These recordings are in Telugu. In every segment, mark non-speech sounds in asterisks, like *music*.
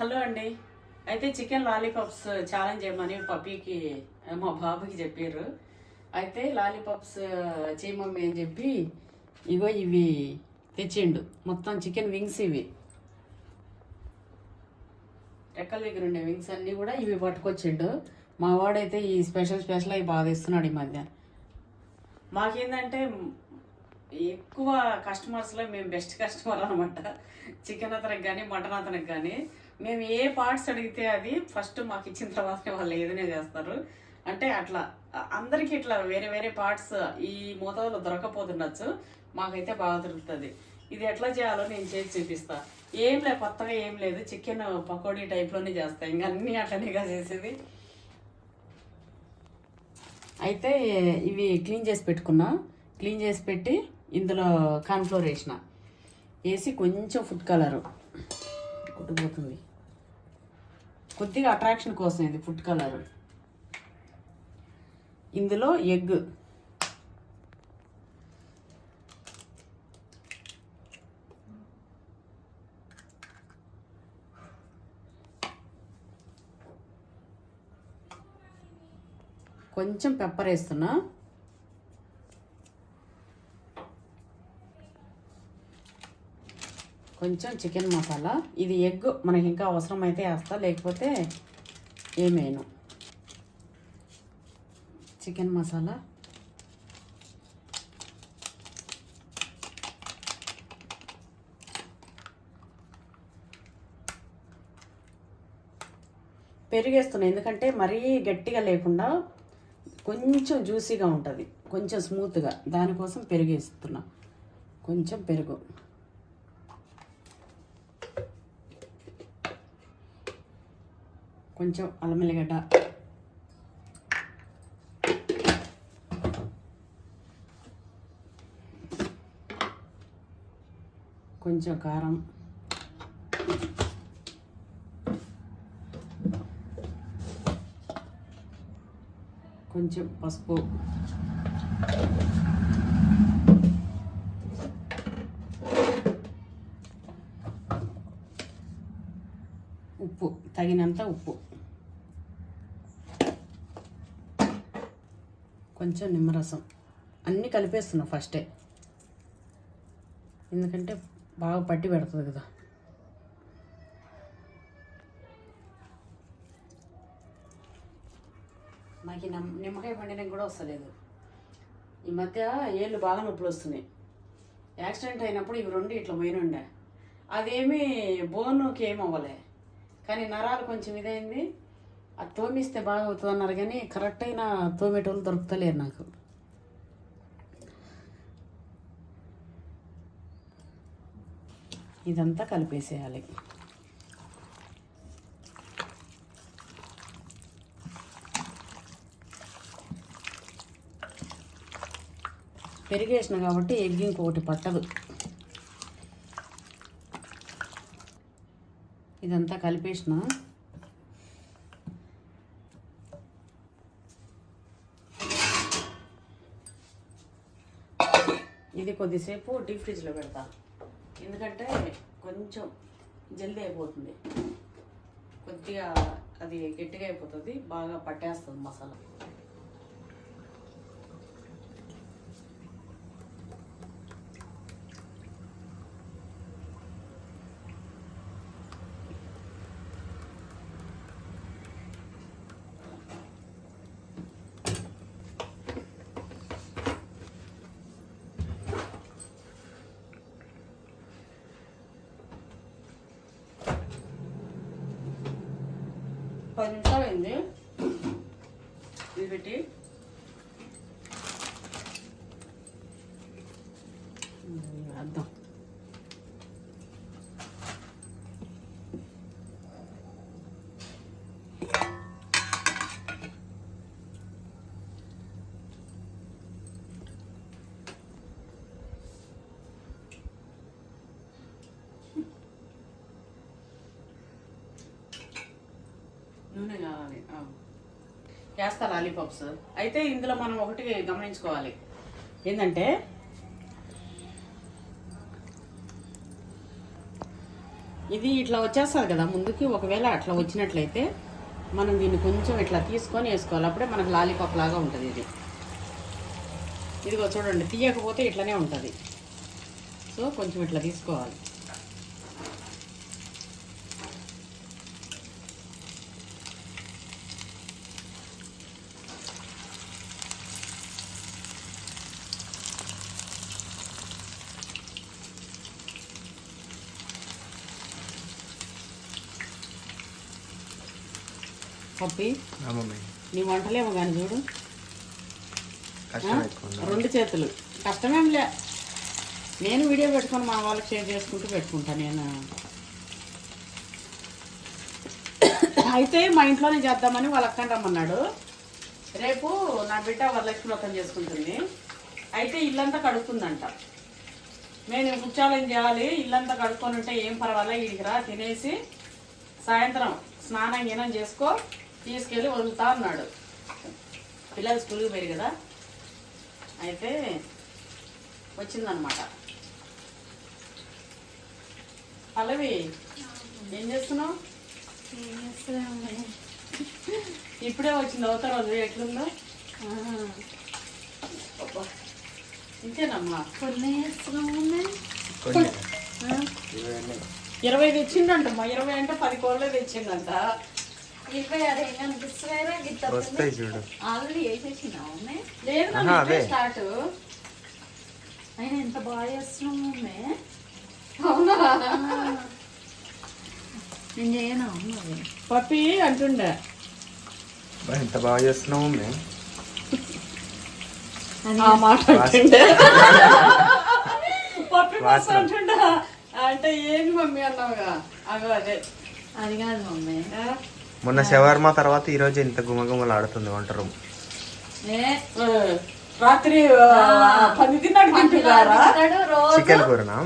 హలో అండి. అయితే చికెన్ లాలీపాప్స్ ఛాలెంజ్ చేయమని పప్పీకి మా బాబుకి చెప్పారు. అయితే లాలీపాప్స్ చేయమమ్మీ అని చెప్పి ఇగో ఇవి తెచ్చిండు. మొత్తం చికెన్ వింగ్స్ ఇవి. రెక్కల దగ్గర ఉండే వింగ్స్ అన్నీ కూడా ఇవి పట్టుకొచ్చిండు. మా వాడైతే ఈ స్పెషల్ స్పెషల్ అవి బాగా ఇస్తున్నాడు ఈ మధ్య. మాకేందంటే ఎక్కువ కస్టమర్స్లో మేము బెస్ట్ కస్టమర్ అనమాట చికెన్ అతనికి కానీ మటన్ అతనికి కానీ మేము ఏ పార్ట్స్ అడిగితే అది ఫస్ట్ మాకు ఇచ్చిన తర్వాతనే వాళ్ళు ఏదైనా చేస్తారు. అంటే అట్లా అందరికీ ఇట్లా వేరే వేరే పార్ట్స్ ఈ మోతాదులో దొరకపోతుండొచ్చు. మాకైతే బాగా దొరుకుతుంది. ఇది ఎట్లా చేయాలో నేను చేసి చూపిస్తా. ఏం లేదు కొత్తగా ఏం లేదు. చికెన్ పకోడీ టైప్లోనే చేస్తాయి ఇంకా అన్నీ అట్లనేగా చేసేది. అయితే ఇవి క్లీన్ చేసి పెట్టుకున్నా. క్లీన్ చేసి పెట్టి ఇందులో కార్న్ఫ్లోర్ వేసిన. వేసి కొంచెం ఫుడ్ కలర్ కొట్టుకుపోతుంది కొద్దిగా అట్రాక్షన్ కోసం ఇది ఫుడ్ కలర్ ఇందులో ఎగ్. కొంచెం పెప్పర్ వేస్తున్నా. కొంచెం చికెన్ మసాలా. ఇది ఎగ్ మనకి ఇంకా అవసరమైతే వేస్తా లేకపోతే ఏమేను చికెన్ మసాలా. పెరిగేస్తున్నాయి ఎందుకంటే మరీ గట్టిగా లేకుండా కొంచెం జ్యూసీగా ఉంటుంది. కొంచెం స్మూత్గా. దానికోసం పెరిగేస్తున్నా. కొంచెం పెరుగు. కొంచెం అల్లం ఎల్లిగడ్డ. కొంచెం కారం. కొంచెం పసుపు. ఉప్పు తగినంత ఉప్పు. కొంచెం నిమ్మరసం. అన్నీ కలిపేస్తున్నా ఫస్టే ఎందుకంటే బాగా పట్టి పెడుతుంది కదా. నాకు ఈ నమ్- నిమ్మకాయ పండినకి కూడా వస్తలేదు. ఈ మధ్య ఏళ్ళు బాగా నొప్పులు వస్తున్నాయి. యాక్సిడెంట్ అయినప్పుడు ఇవి రెండు ఇట్లా పోయినుండే. అదేమీ బోనుకి ఏమవ్వలే. కానీ నరాలు కొంచెం ఇదైంది. అది తోమిస్తే బాగా అవుతుంది అన్నారు కానీ కరెక్ట్ అయిన తోమేటోళ్ళు దొరుకుతలేరు నాకు. ఇదంతా కలిపేసేయాలి. పెరిగేసిన కాబట్టి ఎగ్ ఇంకొకటి పట్టదు. ఇదంతా కలిపేసిన. కొద్దిసేపు డీప్ ఫ్రిడ్జ్లో పెడతా. ఎందుకంటే కొంచెం జల్దీ అయిపోతుంది. కొద్దిగా అది గట్టిగా అయిపోతుంది బాగా పట్టేస్తుంది మసాలా. పది నిమిషాలు అయింది. ఇది పెట్టి. నూనె కావాలి. చేస్తా లాలీపాప్స్ అయితే ఇందులో మనం ఒకటి గమనించుకోవాలి. ఏంటంటే ఇది ఇట్లా వచ్చేస్తుంది కదా ముందుకి ఒకవేళ అట్లా వచ్చినట్లయితే మనం దీన్ని కొంచెం ఇట్లా తీసుకొని వేసుకోవాలి. అప్పుడే మనకు లాలీపాప్ లాగా ఉంటుంది ఇది. ఇదిగో చూడండి తీయకపోతే ఇట్లనే ఉంటుంది. సో కొంచెం ఇట్లా తీసుకోవాలి. నీ వంటలేమో కానీ చూడు. రెండు చేతులు. కష్టమేం లే నేను వీడియో పెట్టుకొని మా వాళ్ళకి షేర్ చేసుకుంటూ పెట్టుకుంటా నేను. అయితే మా ఇంట్లోనే చేద్దామని వాళ్ళ అక్కని రమ్మన్నాడు. రేపు నా బిడ్డ వరలక్ష్మి వ్రతం చేసుకుంటుంది. అయితే ఇల్లంతా కడుక్కుందంట. నేను ఛాలెంజ్ చేయాలి. ఇల్లంతా కడుక్కొని ఉంటే ఏం పర్వాలే ఇడికి రా తినేసి సాయంత్రం స్నానం గీనం చేసుకో. తీసుకెళ్ళి వదులుతా అన్నాడు. పిల్లలు స్కూల్కి పోయారు కదా. అయితే వచ్చిందనమాట పల్లవి ఏం చేస్తున్నావు? ఇప్పుడే వచ్చింది అవతల రోజు ఎట్లుందో? అబ్బా. ఇంతేనమ్మా. కొన్ని ఇరవై ఉన్నాయి. ఇరవై తెచ్చిండంటమ్మా. ఇరవై అంటే పది కోళ్ళే తెచ్చిండంట వస్తాయి చూడు. ఆల్రెడీ వేసేసినావు అవే. స్టార్ట్ అయినా ఎంత బాగా చేస్తున్నావు అవునా? నేను చేయను పప్పి అంటుండే. ఎంత బాగా చేస్తున్నావు మమ్మీ ఆ మాట అంటుండే. *laughs* పప్పి. అంటుండే. అంటే ఏంది మమ్మీ అన్నావుగా? అగో అదే. అది కాదు మమ్మీ ఆ? మొన్న శవర్మ తర్వాత ఈ రోజు ఇంత గుమగుమలు ఆడుతుంది వంట రూమ్. రాత్రి పది చికెన్ కూరనా?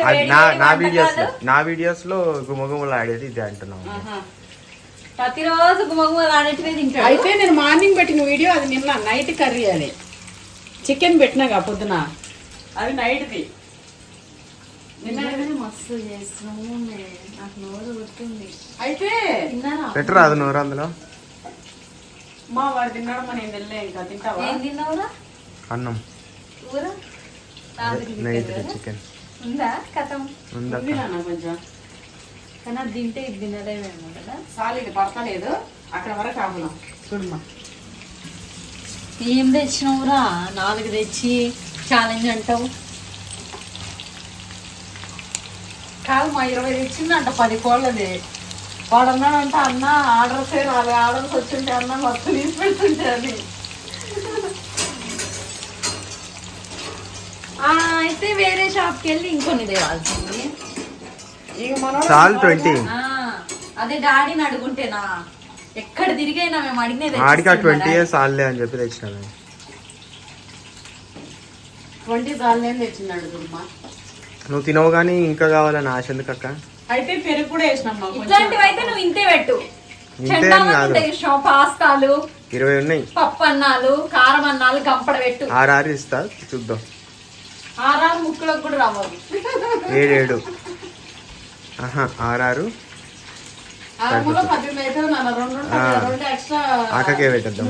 నా వేడి నా వీడియోస్ నా వీడియోస్లో గుమగుమలు ఆడేది ఇదే అంటున్నావు ఆహా. ప్రతిరోజు గుమగుమ ఆడేటివే తింటాడు. అయితే నేను మార్నింగ్ పెట్టిన వీడియో అది నిన్న నైట్ కర్రీ అది. చికెన్ పెట్టినాగా పొద్దున? అది నైట్ది. మస్తు చేస్తున్నావు మమ్మీ నాకు నోరు అయితే తిన్నారా? పెట్టరా అది నూరు అందులో. మా వాడు తిన్నాడు ఇంకా. తింటావా? ఏం తిన్నావురా? అన్నం. కూర నైట్? చికెన్. ఉందా? కథం. ఉందా కొంచెం. కానీ అది తింటే ఇది తినలేమేమో కదా. సాలి ఇది పడతలేదు. అక్కడ వరకు ఆపుదాం చూడమ్మా. ఏం తెచ్చినావురా? నాలుగు తెచ్చి ఛాలెంజ్ అంటావు. కాదు మా ఇరవై తెచ్చిందంట పది కోళ్ళది. వాడు అన్నాడంట అన్న ఆర్డర్స్ రాలే ఆర్డర్స్ వచ్చింటే అన్న మొత్తం తీసి పెడుతుంటే అని. ఆ, అయితే వేరే షాప్కి వెళ్ళి ఇంకొన్ని తేవాల్సింది. ఇక మనోడు చాలు ట్వంటీ ఆ, అదే డాడీని అడుగుంటేనా? ఎక్కడ తిరిగైనా మేము అడిగినది ఆడికి ట్వంటీ ఇయర్స్ ఆడలే అని చెప్పి తెచ్చినాను ట్వంటీ సార్లు తెచ్చిందాడు దుర్మ నువ్వు తినవు కానీ ఇంకా కావాలని ఆశ ఎందుకు అక్క అయితే పెరుగు కూడా వేసినాం. ఇట్లాంటివి అయితే నువ్వు ఇంతే పెట్టు. ఇంతే కాదు. పాస్తాలు ఇరవై ఉన్నాయి. పప్పు అన్నాలు కారం అన్నాలు గంపడ పెట్టు. ఆరు ఆరు ఇస్తా చూద్దాం. ఆరారు ముక్కలకు కూడా రావాలి ఏడేడు ఆహా ఆరారు ఆరు. ముక్కలు పద్దెనిమిది అయితే నాన్న. రెండు ఉంటాయి కదా, ఆ. రెండు ఎక్స్ట్రా అక్కకే పెట్టేద్దాం.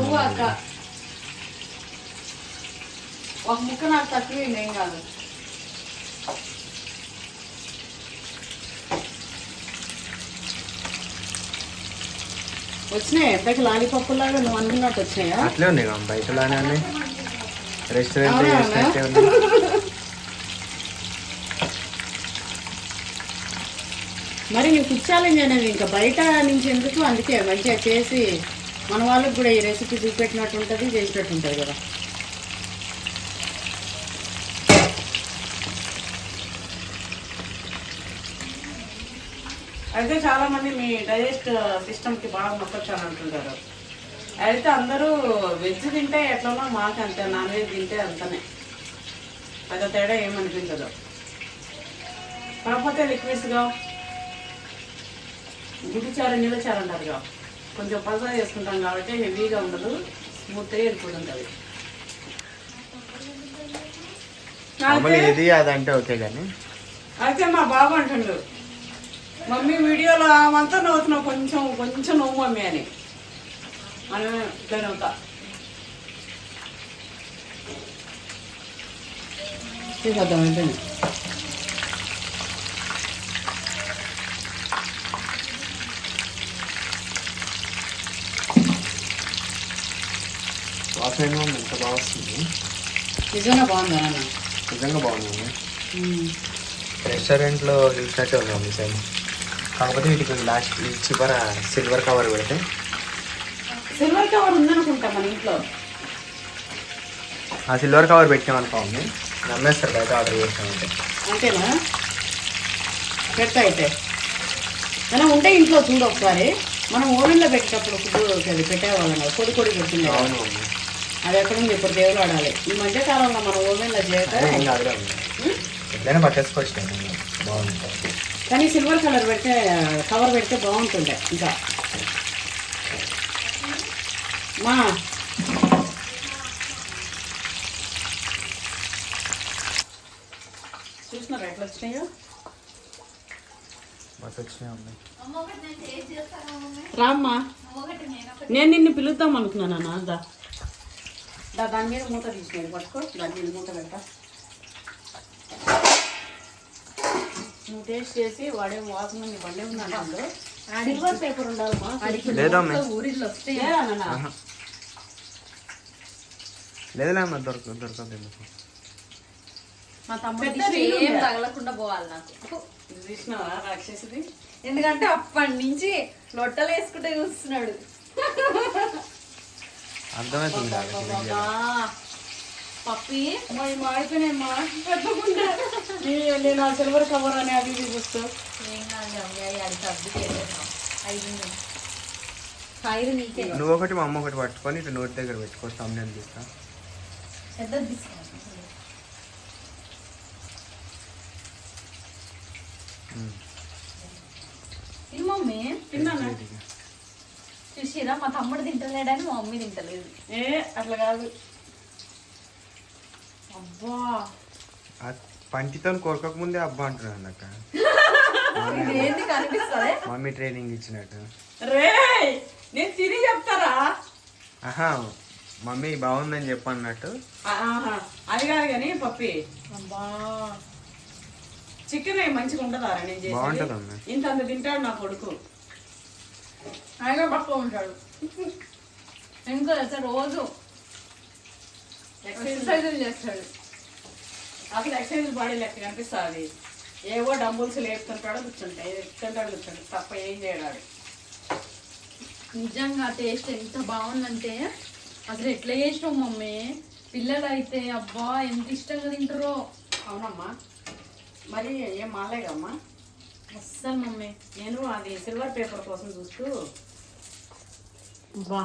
ఒక ముక్క నాకు తక్కువ ఏం కాదు. వచ్చినాయి. ఎప్పటికి లాలీపప్పులాగా నువ్వు అనుకున్నట్టు వచ్చినాయా? అట్లే ఉన్నాయి కదా బయటలానే ఉన్నాయి. రెస్టారెంట్ అవునా? చేసినట్టే ఉన్నాయి. మరి నీకు ఛాలెంజ్ అనేది ఇంకా బయట నుంచి ఎందుకు? అందుకే మంచిగా చేసి మన వాళ్ళకి కూడా ఈ రెసిపీ చూపెట్టినట్టు ఉంటుంది చేసినట్టు ఉంటుంది కదా. అయితే చాలా మంది మీ డైజెస్ట్ సిస్టమ్కి బాగా నొక్కొచ్చాను అంటుంటారు. అయితే అందరూ వెజ్ తింటే ఎట్లనో మాకు అంతే నాన్ వెజ్ తింటే అంతనే. పెద్ద తేడా ఏమనిపించదు. కాకపోతే లిక్విడ్స్గా గుడ్డు చారు నీళ్ళ చారు అంటారుగా కొంచెం పలసగా చేసుకుంటాం కాబట్టి హెవీగా ఉండదు స్మూత్గా వెళ్ళిపోతుంటుంది అదంటే ఓకే కానీ. అయితే మా బాబు అంటుండు మమ్మీ వీడియోలో ఆమంతా నవ్వుతున్నావు. కొంచెం కొంచెం నవ్వు మమ్మీ అని. మనం ఇట్లా నవ్వుతా. తీసేద్దాం అయిపోయింది. వాసన ఎంత బాగా వస్తుంది? నిజంగా బాగుందా నిజంగా బాగుంది. రెస్టారెంట్లో చూసినట్టే మమ్మీ సేమ్ కాకపోతే వీటికి లాస్ట్ చివర సిల్వర్ కవర్ పెడితే. సిల్వర్ కవర్ ఉందనుకుంటా మన ఇంట్లో. ఆ సిల్వర్ కవర్ పెట్టామనుకో మమ్మీ నమ్మేస్తారు బయట ఆర్డర్ చేసామంటే అంతేనా? పెట్ట అయితే. మనం ఉంటే ఇంట్లో చూడు ఒకసారి. మనం ఓవెన్లో పెట్టేటప్పుడు ఫుడ్ అది పెట్టేవాళ్ళం కదా, పెడుతుండే అవును మమ్మీ అది ఎక్కడ ఉంది? ఇప్పుడు దేవుడు ఆడాలి. ఈ మధ్య కాలంలో మనం ఓవెన్లో మమ్మీ ఎట్లయినా పట్టేసుకోవచ్చు బాగుంటుంది. కానీ సిల్వర్ కలర్ పెడితే కవర్ పెడితే బాగుంటుండే ఇంకా. మా చూసినారా ఎట్లా వచ్చినాయో? రామ్మా. నేను నిన్ను పిలుద్దాం అనుకున్నాను అన్న దా. దా దాని మీద మూత తీసినాయి పట్టుకో దాని మీద మూత పెట్ట నువ్వు టేస్ట్ చేసి వాడేం వాసన బండే సిల్వర్ పేపర్ ఉండాలమ్మా ఊరిలో? లేదులే అమ్మ దొరక దొరకదు ఎందుకు? మా రీలు ఏం? తగలకుండా పోవాలి నాకు. చూసినావా రాక్షసిది? ఎందుకంటే అప్పటి నుంచి లొట్టలు వేసుకుంటే చూస్తున్నాడు. అర్థమవుతుంది నాకు ఇది బాబా వీడియోలో. పప్పి. మరి మాడిపోయినాయమ్మా నేను ఆ సిల్వర్ కవర్ అని అవి ఏం కాదు అమ్మాయి అది సర్ది చేసేసాం ఐదు నీకే. నువ్వు ఒకటి మా అమ్మ ఒకటి పట్టుకొని ఇటు నోటి దగ్గర పెట్టుకో తీస్తా. పెద్దది తీసుకో ఉమ్. ఇది మమ్మీ తిన్నానా? చూసిరా మా తమ్ముడు తింటలేడని మా మమ్మీ తింటలేదు. ఏ అట్లా కాదు. అబ్బా. పంటితో కొరకక ముందే అబ్బా అంటున్నాను అక్క *laughs* ఇది ఏంది కనిపిస్తుంది? మమ్మీ ట్రైనింగ్ ఇచ్చినట్టు. రే నేను తిని చెప్తారా? ఆహా మమ్మీ బాగుందని చెప్పన్నట్టు. ఆహా, అది కాదు కానీ పప్పి. అబ్బా. చికెన్ మంచిగా ఉండదా నేను బాగుంటదమ్మా. ఇంత అంత తింటాడు నా కొడుకు. ఆయన పక్క ఉంటాడు ఇంకా రోజు ఎక్సర్సైజులు చేస్తాడు? అసలు ఎక్సర్సైజ్ బాడీ లెక్క కనిపిస్తుంది. ఏవో డంబుల్స్ లేపుతుంటాడు కూర్చుంటాయి ఎక్కుతుంటాడు కూర్చుంటాడు. తప్ప ఏం చేయడాడు నిజంగా టేస్ట్ ఎంత బాగుందంటే అసలు ఎట్లా చేసినావు మమ్మీ? పిల్లలు అయితే అబ్బా ఎంత ఇష్టంగా తింటారో. అవునమ్మా. మరి ఏం మాలేగమ్మా అస్సలు మమ్మీ. నేను అది సిల్వర్ పేపర్ కోసం చూస్తూ బా.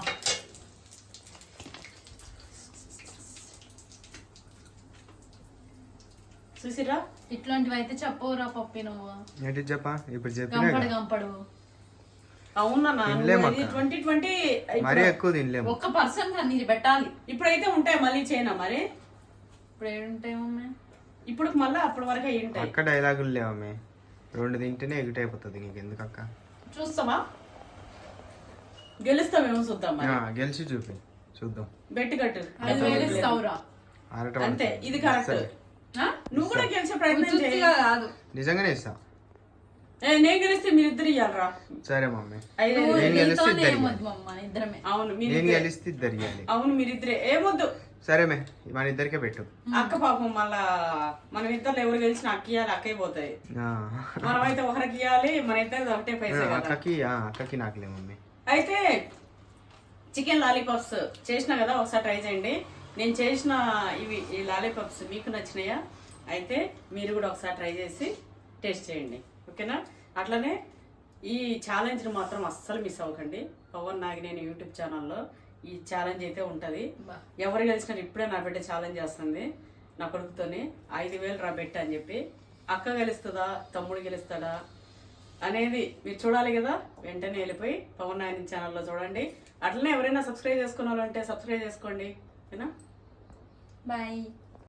చూసిరా ఇట్లాంటివి అయితే చెప్పవురా పప్పి నువ్వు. ఏంటి చెప్పా? ఇప్పుడు చెప్పినా గంపడు కదా. గంపడు అవునా తినలేం అక్క. ట్వంటీ ట్వంటీ మరీ ఎక్కువ తినలేము ఒక్క పర్సన్ నీది పెట్టాలి. ఇప్పుడైతే ఉంటాయి మళ్ళీ చేయనా మరి? ఇప్పుడు మమ్మీ? ఇప్పుడు మళ్ళీ అప్పటి వరకు అయి ఉంటాయి. అక్క డైలాగులు లేవమ్మే. రెండు తింటేనే ఎగుటైపోతుంది నీకు. ఎందుకు అక్క? చూస్తావా గెలుస్తామేమో చూద్దాం మరి. ఆ, గెలిచి చూపి. చూద్దాం. బెట్టు కట్టు. ఐదు వేలు ఇస్తావురా ఆరట అంతే. ఇది కరెక్ట్? నువ్వు కూడా గెలిచే ప్రయత్నం చేయి. కాదు. నిజంగానే ఇస్తా ఏ, నేను గెలిస్తే మీరిద్దరు ఇయ్యాలరా. సరే మమ్మీ. నేను గెలిస్తే ఇద్దరు ఇద్దరమే. అవును నేను మీరిద్దరే గెలిస్తే ఇద్దరు అవును మీరిద్దరే ఏమొద్దు. సరే మే మన ఇద్దరికే పెట్టు. అక్క పాపం మళ్ళా మనం ఇద్దరు ఎవరు గెలిచినా అక్క ఇయ్యాలి అక్క అయిపోతాయి ఆ. మనం అయితే ఒకరికి ఇవ్వాలి మన ఇద్దరు ఒకటే పైసే కదా. అక్కకి అక్కకి నాకులే మమ్మీ. అయితే చికెన్ లాలీపాప్స్ చేసిన కదా ఒకసారి ట్రై చేయండి. నేను చేసిన ఇవి ఈ లాలీపాప్స్ మీకు నచ్చినాయా? అయితే మీరు కూడా ఒకసారి ట్రై చేసి టేస్ట్ చేయండి. ఓకేనా? అట్లనే ఈ ఛాలెంజ్ని మాత్రం అస్సలు మిస్ అవ్వకండి. పవన్ నాగినేని యూట్యూబ్ ఛానల్లో ఈ ఛాలెంజ్ అయితే ఉంటుంది. ఎవరు గెలిచినా ఇప్పుడే నా బిడ్డ ఛాలెంజ్ చేస్తుంది. నా కొడుకుతోని ఐదు వేలు రా బిడ్డ అని చెప్పి అక్క గెలుస్తుందా తమ్ముడు గెలుస్తాడా అనేది మీరు చూడాలి కదా. వెంటనే వెళ్ళిపోయి పవన్ నాయని ఛానల్లో చూడండి. అట్లనే ఎవరైనా సబ్స్క్రైబ్ చేసుకున్న ఉంటే సబ్స్క్రైబ్ చేసుకోండి. ఓకేనా బాయ్